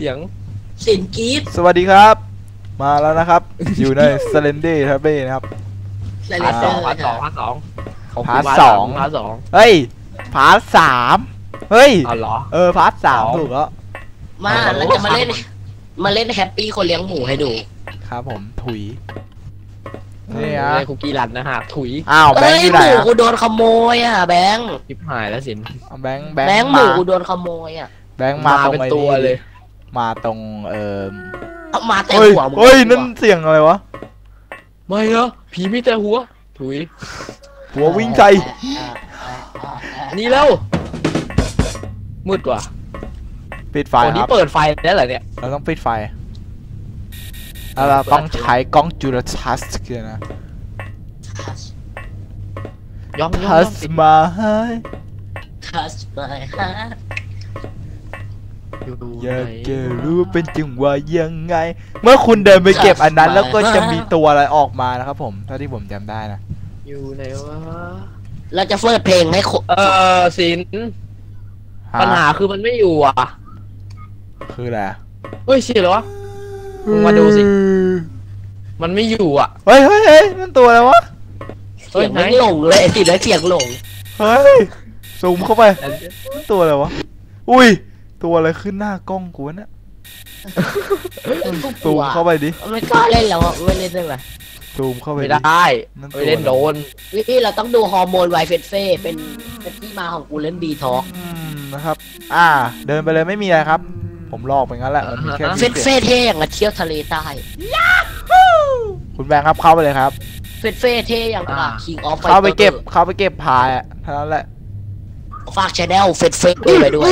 เสียงสินกรีดสวัสดีครับ มาแล้วนะครับ อยู่ใน s l e n d y ครับเบ้นะครับ ไลเลพาร์ทเตสอองร์พาร์ทสองพาร์ทสองขบคุณพาร์ทมกสอง พาร์ทสองเฮ้ยพาร์ทสามเฮ้ยเอาเหรอ เออพาร์ทสามสองถูกแล้วมาเราจะมาเล่น มาเล่นแฮปปี้คนเลี้ยงหมูให้ดูครับผมถุยนี่ฮะไม่ได้คุกกี้รันนะฮะถุยอ้าวแบเอ้งค์ยอยู่หไหนมูอะกูโดนขโมยอะแบงค์ชิบหายแล้วสินเอาแบงค์แบแบงงค์ค์หมูมากูโดนขโมยอะแบงค์มาตรงเป็นไอ้ตัวนี่เลย มาตรงเอ่อเอามาแต่เฮ้ยหัวมึงเฮ้ยนั่นเสียงอะไรวะไม่เหรอผีมีแต่หัว ถุย หัววิ่งใจนี่แล้ว มืดกว่าปิดไฟวันคนี้รับเปิดไฟแล้วเหรอเนี่ย เราต้องปิดไฟแล้วเราต้องใช้กล้องจุลทรรศน์กันนะย่องย่องทัย่สองสิมาให้ทัสมาฮะ อยู่อยากไหนจะรู้เป็นจังหวะยังไง เมื่อคุณเดินไปเก็บอันนั้นแล้วก็จะมีตัวอะไรออกมานะครับผมเท่าที่ผมจำได้นะอยู่ไหนวะเราจะเปิดเพลงให้คนเออสินปัญหาคือมันไม่อยู่อะ คืออะไรอะเฮ้ยเสียเหรอวะมึงมาดูสิ มันไม่อยู่อะ เฮ้ยเฮ้ยเฮ้ยนั่นตัวอะไรวะเสียงมันหลงเลยติดแล้วเสียงหลง เฮ้ย ซูมเข้าไปนั่นตัวอะไรวะ อุ้ย ตัวอะไรขึ้นหน้ากล้องกูวะเนี่ยซูมเข้าไปดิไม่กล้าเล่นแล้วอะไม่เล่นได้ไหมซูมเข้าไปไม่ดิ ได้นั่นตัว ไม่เล่นโดนวิธีเราต้องดูฮอร์โมนไวเฟสเฟ่เป็นเป็นที่มาของกูเล่นบีทอกอืมนะครับ อ่า เดินไปเลยไม่มีอะไรครับ ผมลอกไปงั้นแหละมันมีแค่เฟมีสเสียงเฟ่เท่อย่างกับเที่ยวทะเลใต้คุณแบงค์ครับเข้าไปเลยครับ เฟสเฟ่เท่อย่างกับอ่าคิงออฟไฟเข้าไปเก็บเข้าไปเก็บพายอะเท่านั้นแหละ ฝากชแนลเฟสเฟ่ไปด้วย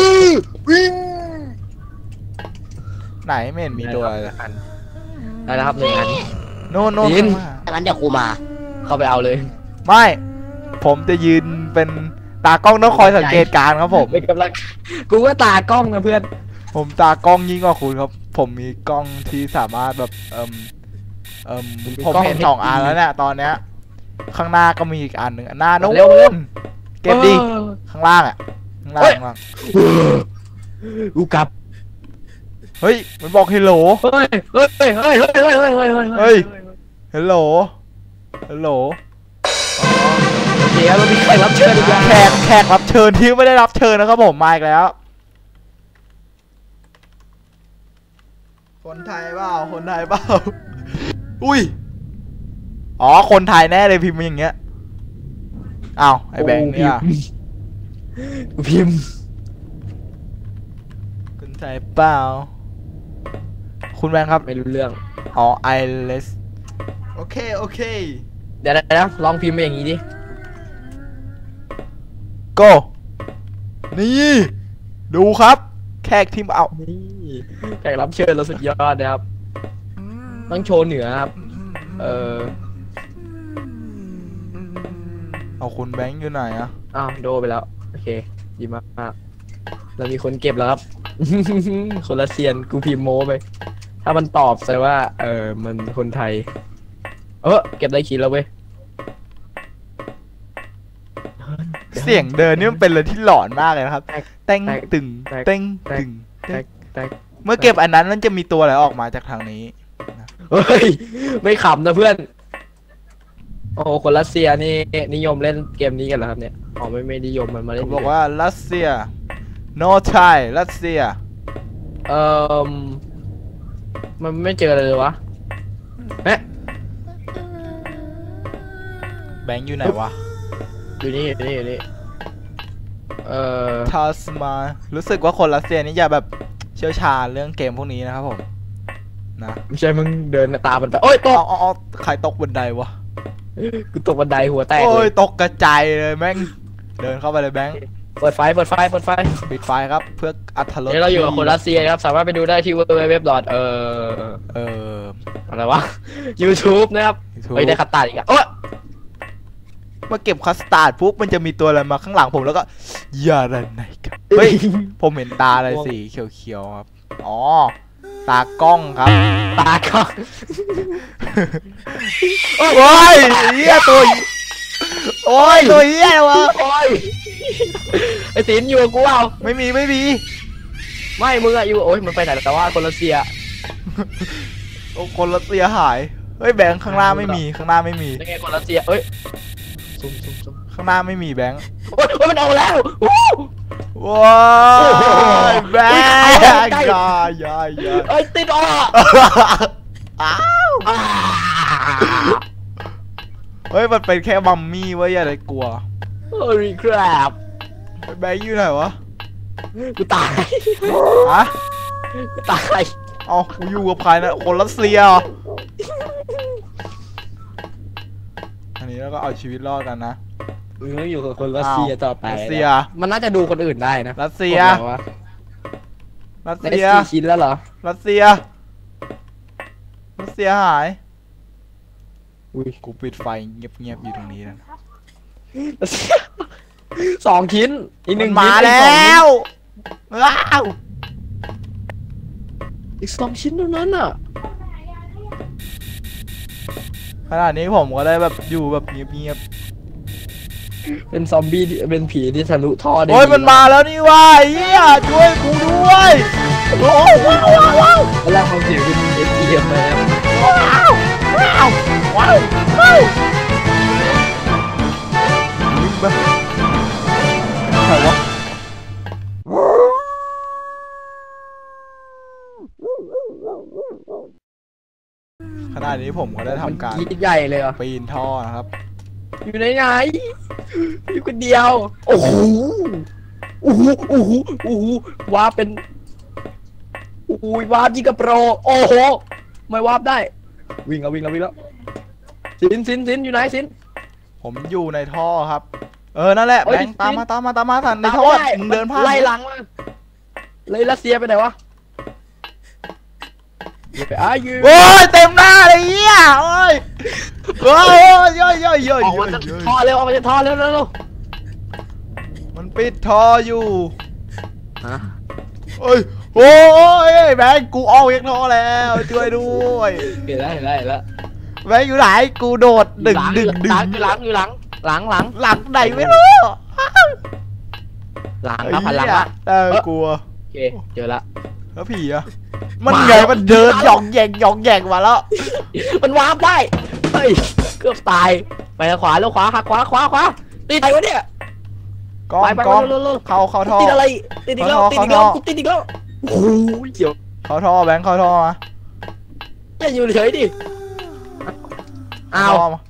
ไหนไม่เห็นมีตัวอะไรเลยได้แล้วครับหนึ่งอัน โน่นโน่นยินข้างหน้างั้นเดี๋ยวกูมา เข้าไปเอาเลยไม่ ผมจะยืนเป็นตากล้องต้องคอยสังเกตการณ์ครับผม เป็นกำลังกูก็ตากล้องนะเพื่อนผมตากล้องยิ่งกว่าคุณครับ ผมมีกล้องที่สามารถแบบเอิมเอิมผมเห็นสองอันแล้วเนี่ยตอนเนี้ย ข้างหน้าก็มีอีกอันหนึ่งหน้านู้นเก็บดิออ ข้างล่างอะข้างล่างเฮ้ย ข้างล่าง กูกลับ เฮ้ย มันบอกเฮลโหล เฮ้ย เฮ้ย เฮ้ย เฮ้ย เฮ้ย เฮ้ย เฮ้ย เฮ้ยเฮ้ยเฮลโหลเฮลโหลโอเคครับเรามีใครรับเชิญอีกแล้วแขกแขกรับเชิญที่ไม่ได้รับเชิญนะครับผมมาอีกแล้ว คนไทยเปล่า คนไทยเปล่า อุ้ย อ๋อ คนไทยแน่เลยพิมพ์มาอย่างเงี้ย อ้าว ไอ้แบงค์เนี่ยกูพิมพ์ คนไทยเปล่า คุณแบงค์ครับ ไม่รู้เรื่อง อ๋อไอเลสโอเค โอเค เดี๋ยวนะลองพิมพ์ไปอย่างนี้ดิ go นี่ ดูครับ แขกทีมเอา นี่แขกรับเชิญเราสุดยอดนะครับ ต้องโชว์เหนือครับ เออเอาคุณแบงค์อยู่ไหนอะอ้าวโดไปแล้ว โอเค ดีมากมากเรามีคนเก็บแล้วครับ คนละเซียนกูพิมพ์โมไป ถ้ามันตอบแสดงว่า เออมันคนไทย เออเก็บได้ขีดแล้วเว้ยเสียงเดินนี่มันเป็นอะไรที่หลอนมากเลยนะครับแตกเต้งแตกตึงแตกเต้งแตกตึงแตกแตกเมื่อเก็บอันนั้นมันจะมีตัวอะไรออกมาจากทางนี้เฮ้ยไม่ขำนะเพื่อน โอ้โหคนรัสเซียนี่นิยมเล่นเกมนี้กันเหรอครับเนี่ยอ๋อไม่ไม่นิยมมันมาเล่นเขาบอกว่ารัสเซีย no Thai รัสเซียเออมันไม่เจออะไรเลยวะเอ๊ะแบงค์อยู่ไหนวะ อยู่นี่อยู่นี่อยู่นี่เออทัสมา รู้สึกว่าคนรัสเซียนี่จะแบบเชี่ยวชาญเรื่องเกมพวกนี้นะครับผม นะไม่ใช่มึงเดินตามมันไป โอ้ยตเอากเอาเอาใครตกบันไดวะ กูตกบันไดหัวแตกโอ้เลยยตกกระจายเลยแม่ง เดินเข้าไปเลยแบงค์ เปิดไฟ เปิดไฟ เปิดไฟ ปิดไฟครับเพื่ออัธรสเดี๋ยวเราอยู่กับคนรัสเซียนะครับ สามารถไปดูได้ที่เว็บดอทเออเอออะไรวะ YouTube นะครับ YouTube เฮ้ยได้คัตตาร์ดอีกอะโอ้ยมาเก็บคัสตาร์ดปุ๊บมันจะมีตัวอะไรมาข้างหลังผมแล้วก็อย่าระไหนกันเฮ้ย ผมเห็นตาอะไรสีเขียวๆครับ อ๋อ ตากล้องครับ ตาก็โอ้ยเหี้ยตัว โอ้ยตัวเหี้ยวะโอ้ย ไอ้สินอยู่กับกูเอาไม่มีไม่มีไม่มึงอะอยู่โอ้ยมันไปไหนแต่ว่าคนรัสเซียโอ้คนรัสเซียหายเฮ้ยแบงค์ข้างหน้าไม่มีข้างหน้าไม่มีนี่ไงคนรัสเซียเอ้ยซุ่มซุ่มซุ่มข้างหน้าไม่มีแบงค์โอ้ยโอ้ยมันเอาแล้ววู้ว้ายแบงค์ใกล้อใกล้ย่าอย่าอย่าเอ้ยติดอะอ้าวอ่าเฮ้ยมันเป็นแค่มัมมี่เว้ยอย่าได้กลัวโอ้ยครับ แบงค์อยู่ไหนวะกูตายฮะกูตายเอากูอยู่กับใครนะคนรัสเซียเหรออันนี้แล้วก็เอาชีวิตรอดกันนะ มึงต้องอยู่กับคนรัสเซียต่อไปรัสเซีย มันน่าจะดูคนอื่นได้นะรัสเซียกดอะไรวะรัสได้เซีย สี่ชิ้นแล้วเหรอ รัสเซีย รัสเซียหาย อุ้ย กูปิดไฟเงียบๆอยู่ตรงนี้นะรัสเซีย สองชิ้น อีกหนึ่งมาชิ้นแล้วว้าวอีกสองชิ้นเท่านั้นอะ ขนาดนี้ผมก็ได้แบบอยู่แบบเงียบเป็นซอมบี้ที่เป็นผีที่ทะลุท่อๆได้โอ้ยดีมันมาแล้วนี่ว่าเฮียช่วยกูด้วยโอ้ยว้าวว้าวว้าวเวลาเขาเสียงเป็นเอทีเอ็มเลยนะว้าวว้าวว้าวว้าววิ่งไป ขณะนี้ผมก็ได้ทำการมันกรีดใหญ่เลยเหรอะปีนท่อนะครับ อยู่ไหนไหนอยู่คนเดียว โอ้โหโอ้โหโอ้โหโอ้โหวาร์ปเป็นอุ้ยวาร์ปยิ่งกับโปรโอ้โห ไม่วาร์ปได้ วิ่งแล้ววิ่งแล้ววิ่งแล้วสินสินสินอยู่ไหนสิน ผมอยู่ในท่อครับ เออ นั่นแหละเอ้แบยงค์ตามมาตามมาตามมาทันในตามท่อไม่ได้ มึงเดินผ่านไล่หลังมาเลยรัสเซียไปไหนวะ อย่าไปอายุโอ้ยเต็มหน้าเลยเฮียโอ้ยโอ้ยโอ้ยโอ้ยโอ้ยออกโอ้มายจากโอ้ยท่อเร็วออกมาจากท่อเร็วเร็วเร็วมันปิดท่ออยู่ฮะโอ้ยโอ้ยแบงค์กูออกจากท่อแล้วช่วยด้วยเห็นแล้วเห็นแล้วเห็นแล้วแบงค์อยู่ไหนกูโดดดึงดึงดึหลังงอยู่หลังอยู่หลังหลังหลังหลังไหนไม่รู้หลังครับหันหลังละเออกลัวโอเคเจอละ แล้วผีอะมันไงมันเดินหยองแยงหยองแยงมาแล้ว มันวาร์ปได้เฮ้ยเกือบตายไปทางขวาแล้วขวาหักขวาขวาขวาติดอะไรวะเนี่ยกล้องไปไปกล้องเร็วเร็วเร็วเข้าเข้าท่อติดอะไรติดอีกแล้วเข้าติดอีกแล้วเข้ากูติดอีกแล้วโอ้โหเกี่ยวเข้าท่อแบงค์เข้าท่อมาอย่าอยู่เฉยดิอ้าวเข้ท่มา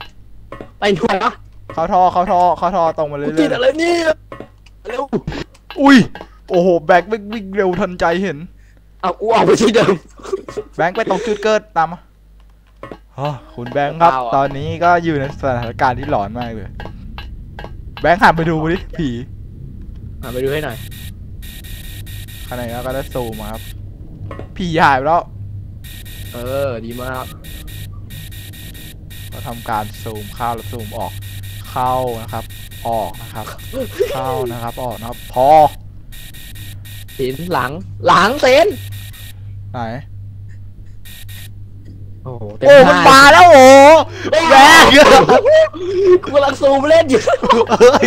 ไปหน่วยวะเข้าท่อเข้าท่อเข้าท่อตรงมาเรื่กูติดอยอะไรเนี่ยเร็วๆอุ้ยโอ้โหแบงค์วิ่งวิ่งเร็วทันใจเห็น เอากูออกไปที่เดิม แบงค์ไปตรงจุดเกิดตามมาอ๋อคุณแบงค์ครับเปล่าอะ ตอนนี้ก็อยู่ในสถานการณ์ที่หลอนมากเลย แบงค์หันไปดูดิผีอะไปดูให้หน่อยขณะนี้ก็ได้ซูมมาครับ ผีหายไปแล้ว เออดีมากก็ทำการซูมเข้าแล้วซูมออก เข้านะครับ ออกนะครับ เข้านะครับ ออกนะครับ พอสินหลังหลังเซน ไหนโอ้โหเต็มโอ้หมันน้ามาแล้วโอ้แบงค์กูกำลังซูมเล่นอยู่เฮ้ย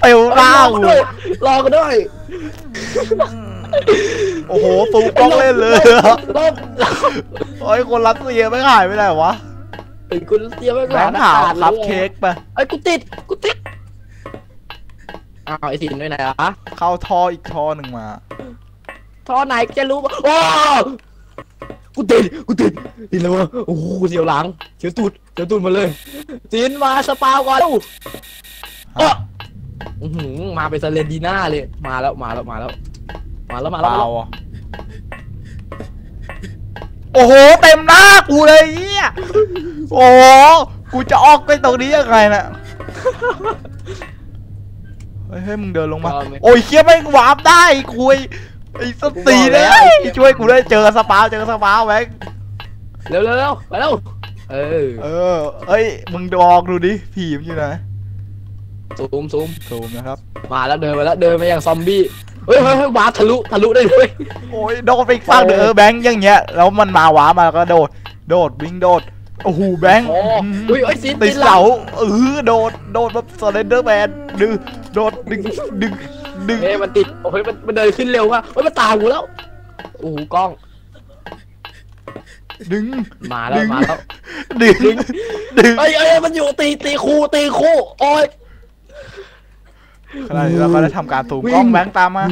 เต็มร่างรอเลด้วยยรอกันด้วย โอ้โหซูมกล้องเล่นเลยรอบรอบโอ้ยคนรัสเซียไม่หายไปไหนวะถึงคุณเสียไปแบงค์หาวคัพเค้กไปไอ้ยกูติดกูติดอ้าวไอ้สินด้วยไหนอะเข้าท่ออีกท่อหนึ่งมา ท่อไหนจะรู้ปะโอ้กูติดกูติดติดแล้ววะโอ้โหเสียวหลังเสียวตูดเสียวตูดมาเลยสินมาสปาวก่อนลูกเอ้ออื้อหือมาเป็นซาเลนดีน่าเลย มาแล้วมาแล้วมาแล้ว มาแล้วมาเปแล้วมาล่าแล้วอะโอ้โห เต็มหน้ากูเลยเฮียโอ้โหกูจะออกไปตรงนี้ยังไงน่ะเฮ้ยเฮ้ยมึงเดินลงมา โอ้ยเคียไม่งวาร์ปได้คุย ไอ้สตีเลยช่วยกูได้เจอสปาเจอสปาแบงค์เร็วเร็วเร็วไปเร็วเออเออเอ้ยมึงดองดูดิผีมันอยู่ไหนซูมซูมซูมนะครับ มาแล้วเดินมาแล้วเดินมาอย่างซอมบี้เฮ้ยเฮ้ยเฮ้ยวาร์ปทะลุทะลุได้ด้วยโอ้ยโดดไปอีกฝั่งเด้อเออแบงค์อย่างเงี้ยแล้วมันมาวามาแล้วก็โดด โดดวิ่งโดดโอ้โหแบงค์โอ้อืมอุ้ยไอ้ยซินติดนหลัเสางเออโดดโดดแบบสเลนเดอร์แมนดึงโดดดึงดึง ดึงเอ้ยมันติดโอ้ยมันมันเดินขึ้นเร็วว่ะเฮ้ยมันตามกูแล้วโอ้โหกล้องดึง มาแล้วดึง มาแล้วดึงดึงเอ้ยเอ้ยมันอยู่ตีตีคู่ตีคู่โอ้ย ขณะนี้เราก็ได้ทำการตูมวิ่ง กล้องแบงค์ตามมา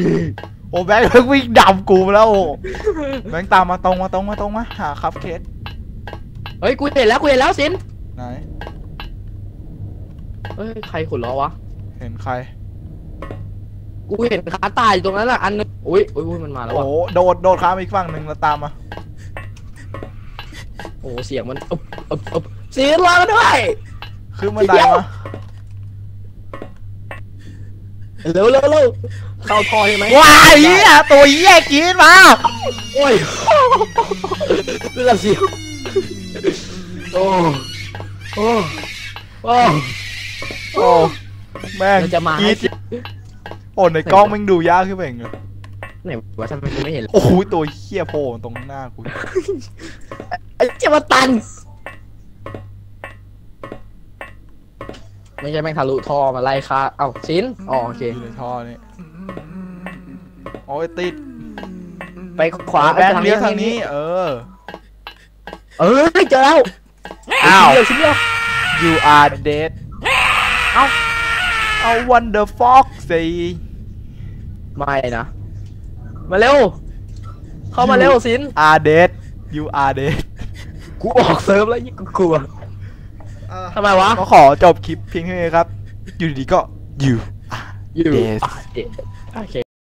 โอ้แบงค์เพิ่งวิ่งดำกูไปแล้วโอ้แบงค์ตามมาตรงมาตรงมาตรงมาหาครับเคสเฮ้ยกูเห็นแล้วกูเห็นแล้วสินไหน เฮ้ยใครขุดล้อวะเห็นใคร กูเห็นขาตายอยู่ตรงนั้นแหละอันนึงอุ้ยอุ้ยอุ้ยมันมาแล้วโอ้ว่ะโหโดดโดดข้ามอีกฝั่งหนึ่งแล้วตามมาโอ้โหเสียงมันอึบอึบอึบสินรอกันด้วย ขึ้นบันไดเดี๋ยวมาเร็วเร็วเร็วเข้าท่อใช่ไหมว้ายเหี้ยตัวเหี้ยกินมาโอ้ยเลือดเสียวโอ้โอ้โอ้ โอ้แม่งมันจะมากิให้น โอ้ในกล้องแม่งดูยากขึ้นไปเองเลยไหนวะทำไมกูไม่เห็นเลยโอ้โหตัวเหี้ยโผล่มาตรงหน้ากูไอ้เจ้ามาตัน ไม่ใช่แม่งทะลุท่อมาไล่ฆ่าเอ้าสินอ๋อโอเคอยู่ในท่อนี่โอ้ยติด ไปขวาแบงค์เลี้ยวทางนี้ เออ เออเจอแล้วอ้าวชิ้นเดียวชิ้นเดียว you are dead เอ้าเอา wonder fox สิ ไม่นะ มาเร็ว เข้ามาเร็วสิน are dead you are dead กูออกเซิร์ฟแล้วยิ่งกูกลัวทำไมวะ ก็ขอจบคลิปเพียงเท่านี้ครับ อยู่ดีๆก็ you are อยู่ dead อะเอ๊ะโอเค